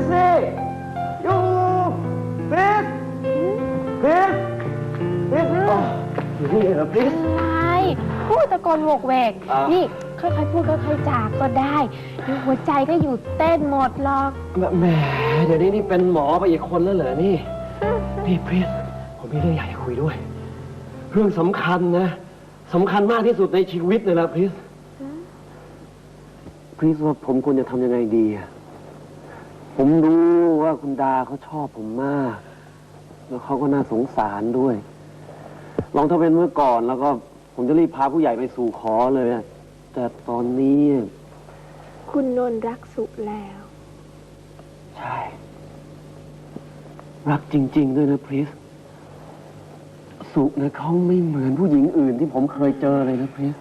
สซี่ยูพีสพีสพีสนี่เหรพีสอะไรพูดตะโกนวกแหวก นี่ค่อยๆพูดค่อยๆจากก็ได้ดี๋หัวใจก็อยู่เต้นหมดหรอกแม่เดี๋ยวนี้นี่เป็นหมอไปอีกคนแล้วเหรอนี่ นี่พีสผมมีเรื่องใหญ่คุยด้วย เรื่องสำคัญนะสำคัญมากที่สุดในชีวิตเลยนะพีสพีสว่าผมควรจะทำยังไงดีอะ ผมรู้ว่าคุณดาเขาชอบผมมาก แล้วเขาก็น่าสงสารด้วย ลองถ้าเป็นเมื่อก่อนแล้วก็ ผมจะรีบพาผู้ใหญ่ไปสู่ขอเลยอะแต่ตอนนี้ คุณนนท์รักสุแล้ว ใช่ รักจริง ๆ ด้วยนะพริส สุนะเขาไม่เหมือนผู้หญิงอื่นที่ผมเคยเจอเลยนะพริส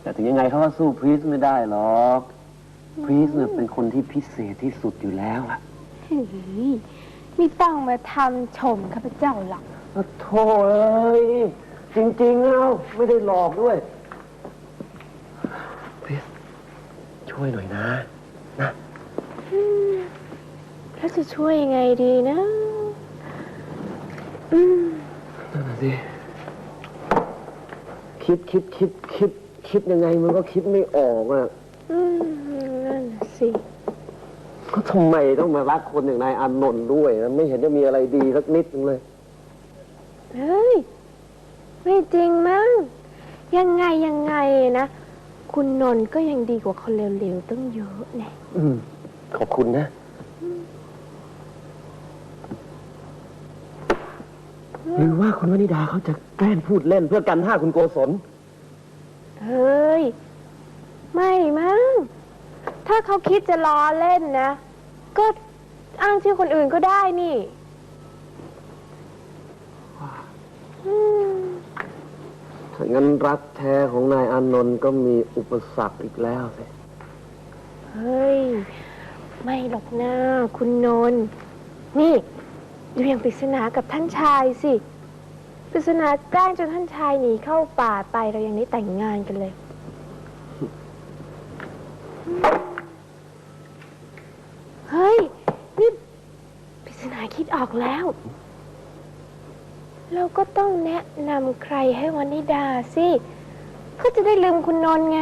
แต่ถึงยังไงเขาก็สู้พริสไม่ได้หรอก พริสเนี่ยเป็นคนที่พิเศษที่สุดอยู่แล้วอะเฮ้ยไม่ต้องมาทำชมข้าพเจ้าหรอกอะโธ่เอ้ยจริงๆแล้วไม่ได้หลอกด้วยพริสช่วยหน่อยนะ นะแล้วจะช่วยยังไงดีนะอืมนั่นน่ะสิคิดคิดคิดคิดคิดยังไงมันก็คิดไม่ออกอะ อืมนั่นน่ะสิก็ทำไมต้องมารักคนอย่างนายอานนท์ด้วยนะไม่เห็นจะมีอะไรดีสักนิดนึงเลย เฮ้ย ไม่จริงมั้ง ยังไงยังไงนะ คุณนนท์ก็ยังดีกว่าคนเร็วๆตั้งเยอะแน่อืม ขอบคุณนะ หรือว่าคุณวนิดาเขาจะแกล้งพูดเล่นเพื่อกันท่าคุณโกศล เฮ้ย ไม่มั้ง ถ้าเขาคิดจะล้อเล่นนะ ก็อ้างชื่อคนอื่นก็ได้นี่อืมถ้างั้นรักแท้ของนายอานนท์ก็มีอุปสรรคอีกแล้วสิเฮ้ย ไม่หรอกนะคุณนนท์นี่เรียงปริศนากับท่านชายสิปริศนาแกล้งจนท่านชายหนีเข้าป่าไปเรายังได้แต่งงานกันเลย เฮ้ย นี่ปริศนาคิดออกแล้ว เราก็ต้องแนะนำใครให้วันนิดาสิเพื่อจะได้ลืมคุณนนท์ไง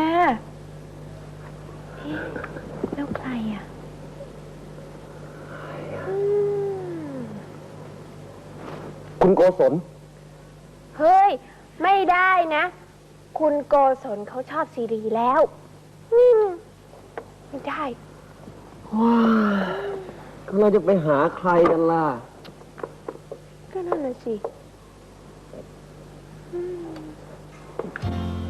แล้วใครอะอืมคุณโกศลเฮ้ย ไม่ได้นะ คุณโกศลเขาชอบซีรีแล้วอืม ไม่ได้ ว้าเราจะไปหาใครกันล่ะ ก็นั่นน่ะสิ อืม